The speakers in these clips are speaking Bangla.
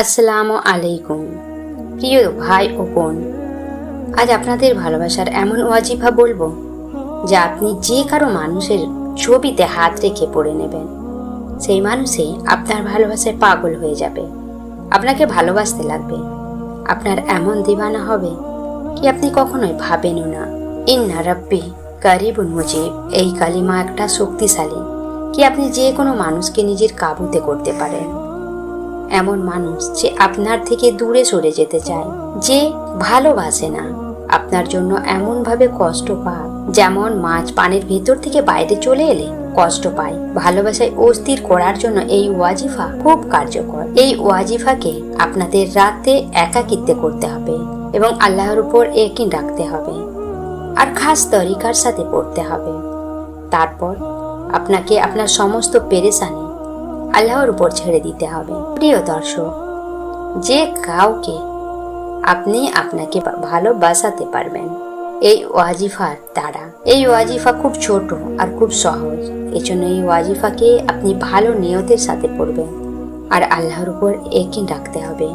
আসসালামু আলাইকুম। প্রিয় ভাই ও বোন, আজ আপনাদের ভালোবাসার এমন ওয়াজিফা বলব, যে আপনি যে কারও মানুষের ছবিতে হাত রেখে পড়ে নেবেন। সেই মানুষই আপনার ভালোবাসায় পাগল হয়ে যাবে। আপনাকে ভালোবাসতে লাগবে। আপনার এমন দিবানা হবে কি আপনি কখনোই ভাবেনও না। ইন্না রাব্বি কারিবুন মুজিব, এই কালিমা একটা শক্তিশালী, কি আপনি যে কোনো মানুষকে নিজের কাবুতে করতে পারেন। এমন মানুষ যে আপনার থেকে দূরে সরে যেতে চায়, যে ভালোবাসে না। আপনার জন্য এমনভাবে কষ্ট পায়, যেমন মাছ পানির ভেতর থেকে বাইরে চলে এলে কষ্ট পায়। ভালোবাসায় অস্থির করার জন্য এই ওয়াজিফা খুব কার্যকর। এই ওয়াজিফাকে আপনাদের রাতে একাকিত্বে করতে হবে এবং আল্লাহর উপর একিন রাখতে হবে। আর খাস তরিকার সাথে পড়তে হবে। তারপর আপনাকে আপনার সমস্ত পেরেশানি আল্লাহর উপর ছেড়ে দিতে হবে। প্রিয় দর্শক, যে কাউকে আপনি আপনাকে ভালোবাসাতে পারবেন, এই ওয়াজিফার দ্বারা এই ওয়াজিফা খুব ছোট আর খুব সহজ। এই জন্য এই ওয়াজিফাকে আপনি ভালো নিয়তের সাথে পড়বেন আর আল্লাহর উপর একিন রাখতে হবে।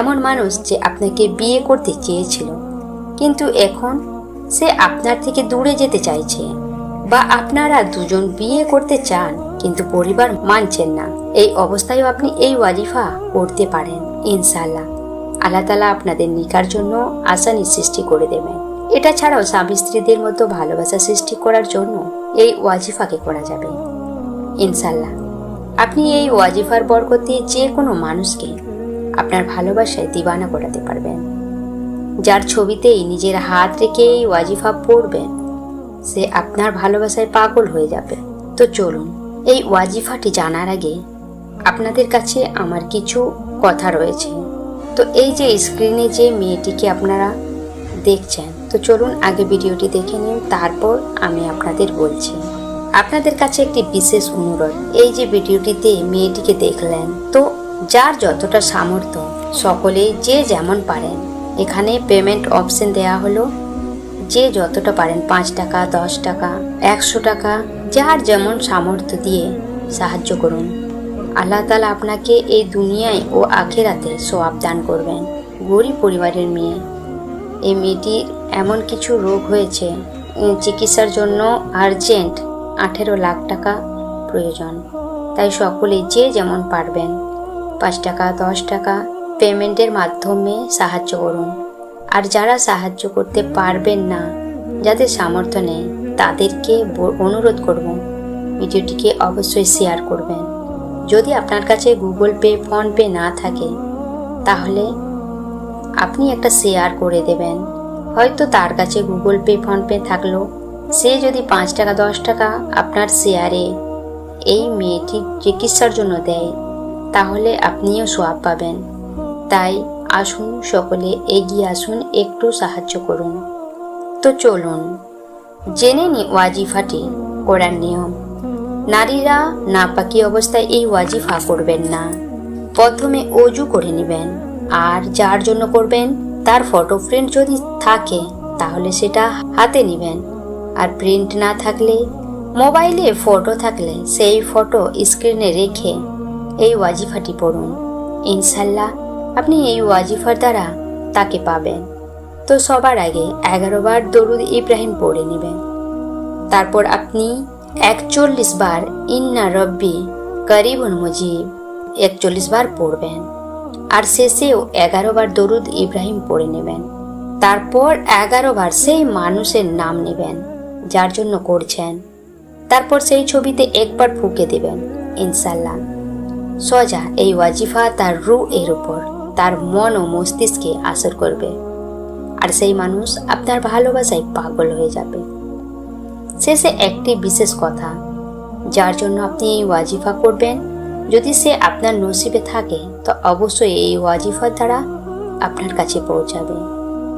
এমন মানুষ যে আপনাকে বিয়ে করতে চেয়েছিল, কিন্তু এখন সে আপনার থেকে দূরে যেতে চাইছে বা আপনারা দুজন বিয়ে করতে চান কিন্তু পরিবার মানছেন না। এই অবস্থায়ও আপনি এই ওয়াজিফা করতে পারেন ইনশাল্লাহ আল্লাহ তালা আপনাদের নিকার জন্য আসানি সৃষ্টি করে দেবেন। এটা ছাড়াও স্বামী স্ত্রীদের মতো ভালোবাসা সৃষ্টি করার জন্য এই ওয়াজিফাকে করা যাবে ইনশাল্লাহ আপনি এই ওয়াজিফার বরকতে যে কোনো মানুষকে আপনার ভালোবাসায় দিবানা করাতে পারবেন। যার ছবিতেই নিজের হাত রেখে এই ওয়াজিফা পড়বেন, সে আপনার ভালোবাসায় পাগল হয়ে যাবে। তো চলুন এই ওয়াজিফাটি জানার আগে আপনাদের কাছে আমার কিছু কথা রয়েছে। তো এই যে স্ক্রিনে যে মেয়েটিকে আপনারা দেখছেন, তো চলুন আগে ভিডিওটি দেখে নিন, তারপর আমি আপনাদের বলছি। আপনাদের কাছে একটি বিশেষ অনুরোধ, এই যে ভিডিওটিতে মেয়েটিকে দেখলেন, তো যার যতটা সামর্থ্য সকলেই যে যেমন পারেন, এখানে পেমেন্ট অপশন দেয়া হলো, যে যতটা পারেন, পাঁচ টাকা, দশ টাকা, একশো টাকা যার যেমন সামর্থ্য দিয়ে সাহায্য করুন। আল্লাহ তালা আপনাকে এই দুনিয়ায় ও আখেরাতে সোয়াব দান করবেন। গরিব পরিবারের মেয়ে এই মেয়েটির এমন কিছু রোগ হয়েছে চিকিৎসার জন্য আর্জেন্ট আঠেরো লাখ টাকা প্রয়োজন। তাই সকলে যে যেমন পারবেন, পাঁচ টাকা, দশ টাকা পেমেন্টের মাধ্যমে সাহায্য করুন। আর যারা সাহায্য করতে পারবেন না, যাদের সামর্থ্য নেই তাদেরকে অনুরোধ করব। ভিডিওটিকে অবশ্যই শেয়ার করবেন। যদি আপনার কাছে গুগল পে ফোনপে না থাকে, তাহলে আপনি একটা শেয়ার করে দেবেন। হয়তো তার কাছে গুগল পে ফোনপে থাকল। সে যদি পাঁচ টাকা, দশ টাকা আপনার শেয়ারে এই মেয়েটির চিকিৎসার জন্য দেয়, তাহলে আপনিও সোয়াব পাবেন। তাই আসুন সকলে এগিয়ে আসুন, একটু সাহায্য করুন। তো চলুন। জেনে নি ওয়াজিফাটি করার নিয়ম। নারীরা না নাপাকি অবস্থায় এই ওয়াজিফা করবেন না। প্রথমে অজু করে নেবেন, আর যার জন্য করবেন, তার ফটো প্রিন্ট যদি থাকে, তাহলে সেটা হাতে নেবেন। আর প্রিন্ট না থাকলে, মোবাইলে ফটো থাকলে সেই ফটো স্ক্রিনে রেখে এই ওয়াজিফাটি পড়ুন। ইনশাল্লাহ আপনি এই ওয়াজিফার দ্বারা তাকে পাবেন। তো সবার আগে এগারো বার দরুদ ইব্রাহিম পড়ে নেবেন। তারপর আপনি একচল্লিশ বার ইন্না রব্বি করিবুন মুজিব একচল্লিশ বার পড়বেন। আর শেষেও এগারো বার দরুদ ইব্রাহিম পড়ে নেবেন। তারপর এগারো বার সেই মানুষের নাম নেবেন, যার জন্য করছেন। তারপর সেই ছবিতে একবার ফুঁকে দেবেন ইনশাল্লাহ সজা এই ওয়াজিফা তার রু এর উপর, তার মন ও মস্তিষ্কে আসর করবে। আর সেই মানুষ আপনার ভালোবাসায় পাগল হয়ে যাবে। শেষে একটি বিশেষ কথা, যার জন্য আপনি এই ওয়াজিফা করবেন। যদি সে আপনার নসিবে থাকে, তো অবশ্যই এই ওয়াজিফার দ্বারা আপনার কাছে পৌঁছাবে।